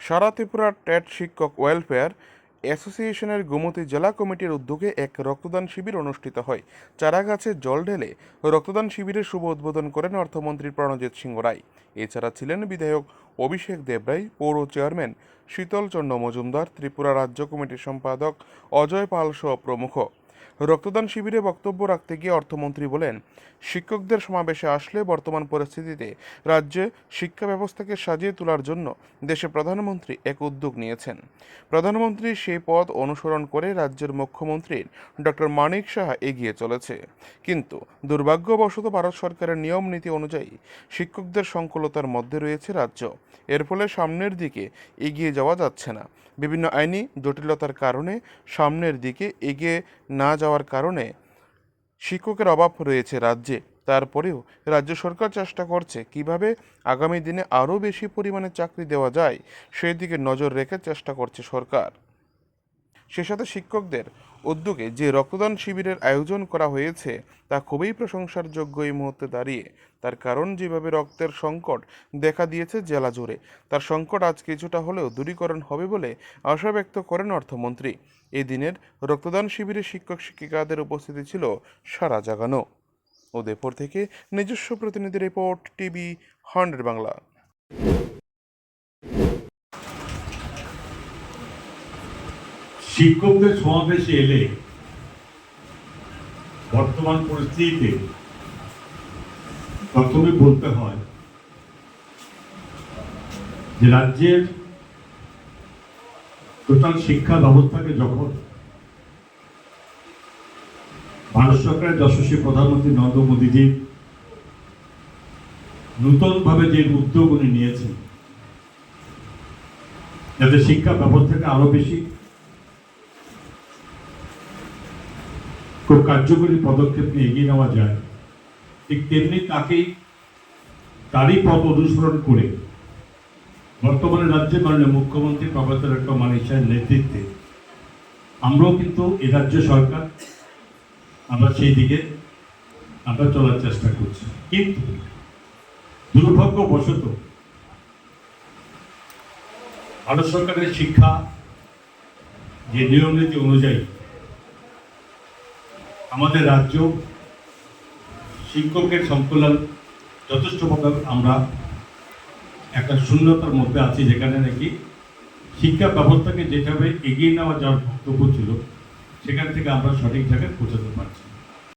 সারা Tripura TET শিক্ষক welfare অ্যাসোসিয়েশনের গোমতী জেলা কমিটির উদ্যোগে এক রক্তদান শিবির অনুষ্ঠিত হয়। চারাগাছে জল ঢেলে রক্তদান শিবিরের শুভ উদ্বোধন করেন অর্থমন্ত্রী প্রণজিৎ সিংহ রায়। এছাড়া ছিলেন বিধায়ক অভিষেক দেবরাই, পৌর চেয়ারম্যান শীতল চন্দ্র মজুমদার, ত্রিপুরা রাজ্য কমিটির সম্পাদক অজয় পাল সহ প্রমুখ। রক্তদান শিবিরে বক্তব্য রাখতে গিয়ে অর্থমন্ত্রী বলেন, শিক্ষকদের সমাবেশে আসলে বর্তমান পরিস্থিতিতে রাজ্যে শিক্ষা ব্যবস্থাকে সাজিয়ে তোলার জন্য দেশে প্রধানমন্ত্রী এক উদ্যোগ নিয়েছেন। প্রধানমন্ত্রী সেই পথ অনুসরণ করে রাজ্যের মুখ্যমন্ত্রীর ডক্টর মানিক সাহা এগিয়ে চলেছে। কিন্তু দুর্ভাগ্যবশত ভারত সরকারের নিয়ম নীতি অনুযায়ী শিক্ষকদের সংকুলতার মধ্যে রয়েছে রাজ্য। এর ফলে সামনের দিকে এগিয়ে যাওয়া যাচ্ছে না। বিভিন্ন আইনি জটিলতার কারণে সামনের দিকে এগিয়ে না যাওয়ার কারণে শিক্ষকের অভাব রয়েছে রাজ্যে। তারপরেও রাজ্য সরকার চেষ্টা করছে কীভাবে আগামী দিনে আরও বেশি পরিমাণে চাকরি দেওয়া যায় সেই দিকে নজর রেখে চেষ্টা করছে সরকার। সে সাথে শিক্ষকদের উদ্যোগে যে রক্তদান শিবিরের আয়োজন করা হয়েছে, তা খুবই প্রশংসার যোগ্য এই মুহূর্তে দাঁড়িয়ে। তার কারণ যেভাবে রক্তের সংকট দেখা দিয়েছে জেলা জুড়ে, তার সংকট আজ কিছুটা হলেও দূরীকরণ হবে বলে আশা ব্যক্ত করেন অর্থমন্ত্রী। এই দিনের রক্তদান শিবিরে শিক্ষক শিক্ষিকাদের উপস্থিতি ছিল সারা জাগানো। উদয়পুর থেকে নিজস্ব প্রতিনিধি রিপোর্ট টিভি হান্ড্রেড বাংলা। শিক্ষকদের সমাবেশে এলে বর্তমান পরিস্থিতিতে প্রথমে বলতে হয় যে রাজ্যের টোটাল শিক্ষা ব্যবস্থাকে যখন ভারত সরকারের যশস্বী প্রধানমন্ত্রী নরেন্দ্র মোদীজি নূতনভাবে যে উদ্যোগ উনি নিয়েছেন, যাতে শিক্ষা ব্যবস্থাকে আরও বেশি খুব কার্যকরী পদক্ষেপ নিয়ে এগিয়ে নেওয়া যায়। ঠিক তেমনি তাকেই তারই পথ অনুসরণ করে বর্তমানে রাজ্যের মাননীয় মুখ্যমন্ত্রী প্রফেসর ডক্টর মানিক নেতৃত্বে আমরাও কিন্তু এ রাজ্য সরকার, আমরা সেই দিকে, আমরা চলার চেষ্টা করছি। কিন্তু দুর্ভাগ্যবশত ভারত সরকারের শিক্ষা যে নিয়ম নীতি অনুযায়ী আমাদের রাজ্য শিক্ষকের সংকুলন যথেষ্টভাবে আমরা একটা শূন্যতার মধ্যে আছি যেখানে নাকি শিক্ষা ব্যবস্থাকে যেভাবে এগিয়ে নেওয়া যাওয়ার বক্তব্য ছিল, সেখান থেকে আমরা সঠিক জায়গায় পৌঁছাতে পারছি।